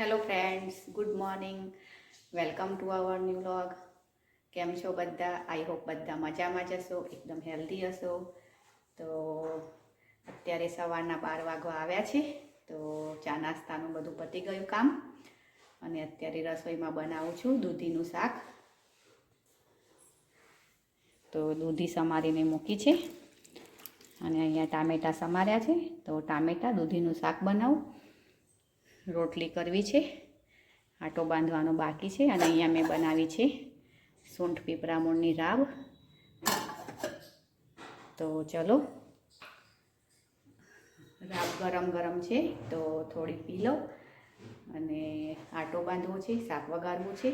Hello friends good morning welcome to our new vlog કેમ છો બધા? આઈ હોપ બધા મજામાં જ હશો, એકદમ હેલ્ધી હશો. તો અત્યારે સવારના બાર વાગવા આવ્યા છે, તો ચા નાસ્તાનું બધું પતી ગયું કામ. અને અત્યારે રસોઈમાં બનાવું છું દૂધીનું શાક. તો દૂધી સમારીને મૂકી છે. અને અહીંયા ટામેટાં સમાર્યા છે. તો ટામેટાં, દૂધીનું શાક બનાવું. રોટલી કરવી છે. આટો બાંધવાનો બાકી છે અને અહીંયા મેં બનાવી છે સૂંઠ પીપળા મૂળની રાબ. તો ચલો. રાબ ગરમ ગરમ છે તો થોડી પી લો. અને આટો બાંધવો છે, શાક વગાડવું છે.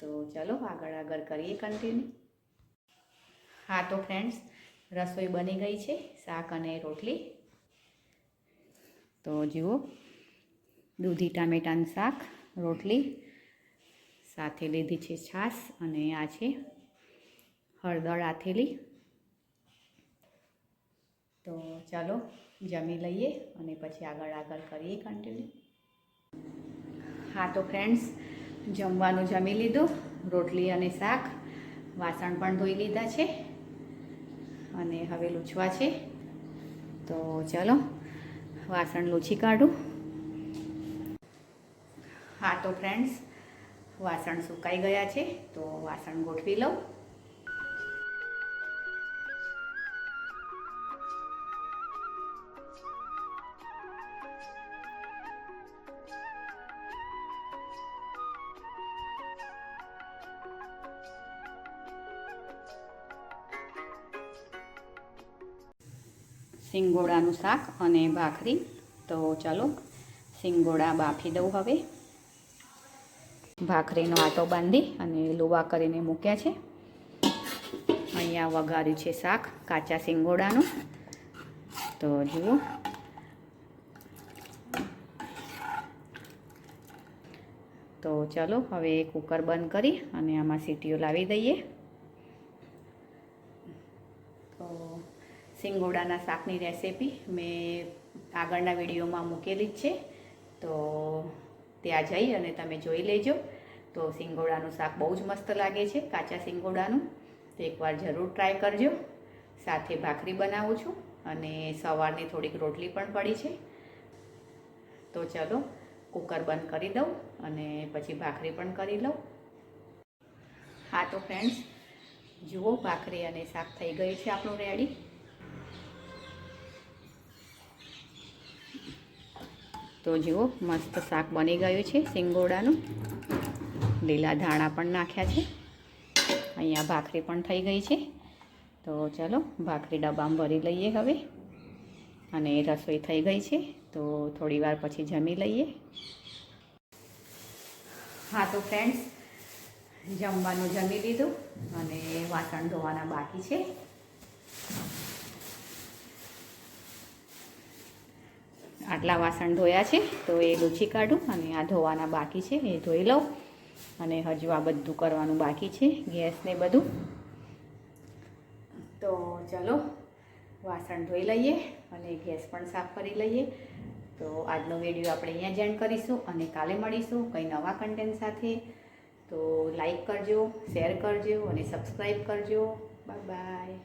તો ચલો આગળ આગળ કરીએ કન્ટિન્યુ હા તો ફ્રેન્ડ્સ રસોઈ બની ગઈ છે, શાક અને રોટલી. તો જુઓ. દૂધી ટામેટાનું શાક, રોટલી સાથે લીધી છે છાશ અને આ છે હળદર આથેલી. તો ચાલો જમી લઈએ અને પછી આગળ આગળ કરીએ કન્ટિન્યુ હા, તો ફ્રેન્ડ્સ જમવાનું જમી લીધું, રોટલી અને શાક, વાસણ પણ ધોઈ લીધા છે અને હવે લૂછવા છે. તો ચાલો વાસણ લૂછી કાઢું. હા, તો ફ્રેન્ડ્સ વાસણ સુકાઈ ગયા છે, તો વાસણ ગોઠવી લઉં. સિંગોડાનું શાક અને ભાખરી. તો ચાલો સિંગોડા બાફી દઉં હવે. ભાખરીનો આટો બાંધી અને લુવા કરીને મૂક્યા છે. અહીંયા વઘાર્યું છે શાક, કાચા સિંગોડાનું. તો જુઓ. તો ચલો, હવે કુકર બંધ કરી અને આમાં સીટીઓ લાવી દઈએ. તો સિંગોડાના શાકની રેસીપી મેં આગળના વિડીયોમાં મૂકેલી જ છે. તો ત્યાં જઈ અને તમે જોઈ લેજો. તો સિંગોડાનું શાક બહુ જ મસ્ત લાગે છે, કાચા સિંગોડાનું. તો એકવાર જરૂર ટ્રાય કરજો. સાથે ભાખરી બનાવું છું અને સવારની થોડીક રોટલી પણ પડી છે. તો ચલો, કુકર બંધ કરી દઉં અને પછી ભાખરી પણ કરી લઉં. હા, તો ફ્રેન્ડ્સ જુઓ ભાખરી અને શાક થઈ ગયું છે આપણું રેડી તો જુઓ, મસ્ત શાક બની ગયું છે સિંગોડાનું. લીલા ધાણા પણ નાખ્યા છે. અહીંયા ભાખરી પણ થઈ ગઈ છે. તો ચલો, ભાખરી ડબ્બામાં ભરી લઈએ હવે. અને રસોઈ થઈ ગઈ છે, તો થોડી વાર પછી જમી લઈએ. હા, તો ફ્રેન્ડ્સ જમવાનું જમી લીધું અને વાસણ ધોવાના બાકી છે. આટલા વાસણ ધોયા છે, તો એ લૂછી કાઢું અને આ ધોવાના બાકી છે, એ ધોઈ લઉં. અને હજુ આ બધું કરવાનું બાકી છે ગેસને બધું. તો ચલો, વાસણ ધોઈ લઈએ અને ગેસ પણ સાફ કરી લઈએ. તો આજનો વીડિયો આપણે અહીંયા જ એન્ડ કરીશું અને કાલે મળીશું કંઈ નવા કન્ટેન્ટ સાથે. તો લાઈક કરજો શેર કરજો અને સબસ્ક્રાઈબ કરજો. Bye bye